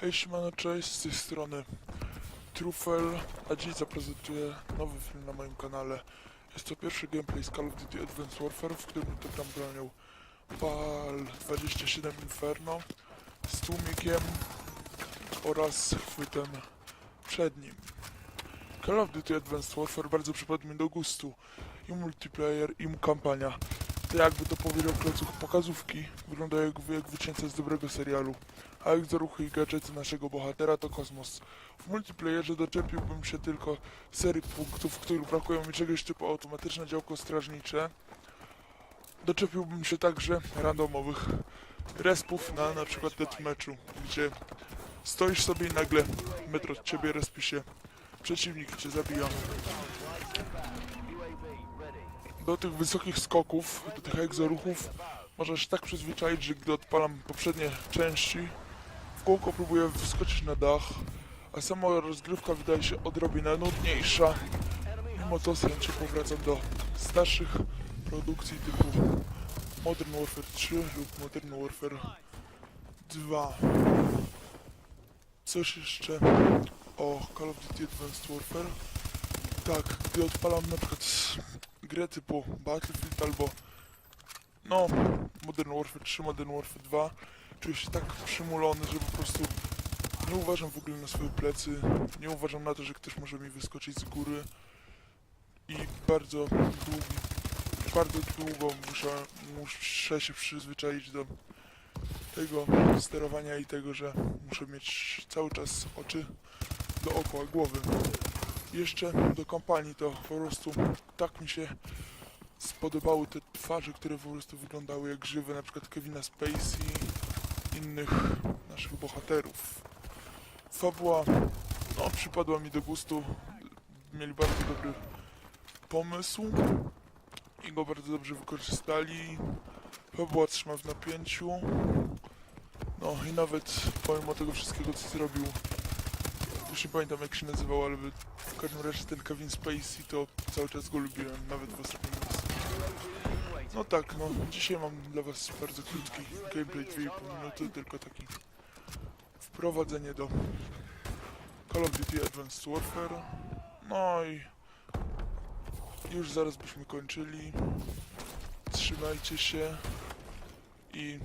Hej siemano, cześć, z tej strony Trufel, a dziś zaprezentuję nowy film na moim kanale. Jest to pierwszy gameplay z Call of Duty Advanced Warfare, w którym to bronią PAL 27 Inferno z tłumikiem oraz chwytem przed nim. Call of Duty Advanced Warfare bardzo przypadł mi do gustu. I multiplayer, i kampania. To jakby to powiedział klocuch pokazówki, wygląda jak, jak wycięte z dobrego serialu. A jak za ruchy i gadżety naszego bohatera to kosmos. W multiplayerze doczepiłbym się tylko serii punktów, w których brakuje mi czegoś typu automatyczne działko strażnicze. Doczepiłbym się także randomowych respów na na przykład deathmatchu, gdzie stoisz sobie i nagle metr od ciebie respi się przeciwnik cię zabija. Do tych wysokich skoków, do tych egzoruchów możesz tak przyzwyczaić, że gdy odpalam poprzednie części, w kółko próbuję wskoczyć na dach, a sama rozgrywka wydaje się odrobinę nudniejsza. Mimo to z powracam do starszych produkcji typu Modern Warfare 3 lub Modern Warfare 2. Coś jeszcze o Call of Duty Advanced Warfare. Tak, gdy odpalam na przykład grę typu Battlefield albo no Modern Warfare 3, Modern Warfare 2 czuję się tak przymulony, że po prostu nie uważam w ogóle na swoje plecy, nie uważam na to, że ktoś może mi wyskoczyć z góry i bardzo długi, bardzo długo muszę, muszę się przyzwyczaić do tego sterowania i tego, że muszę mieć cały czas oczy dookoła głowy. Jeszcze do kampanii to po prostu tak mi się spodobały te twarze, które po prostu wyglądały jak żywe, na przykład Kevina Spacey, innych naszych bohaterów. Fabuła, no, przypadła mi do gustu. Mieli bardzo dobry pomysł i go bardzo dobrze wykorzystali. Fabuła trzyma w napięciu. No i nawet pomimo tego wszystkiego, co zrobił, już nie pamiętam jak się nazywał, ale w każdym razie ten Kevin Spacey to cały czas go lubiłem, nawet w ostatnim miejscu. No tak, no dzisiaj mam dla was bardzo krótki gameplay, 2,5 minuty, tylko taki wprowadzenie do Call of Duty Advanced Warfare. No i już zaraz byśmy kończyli. Trzymajcie się i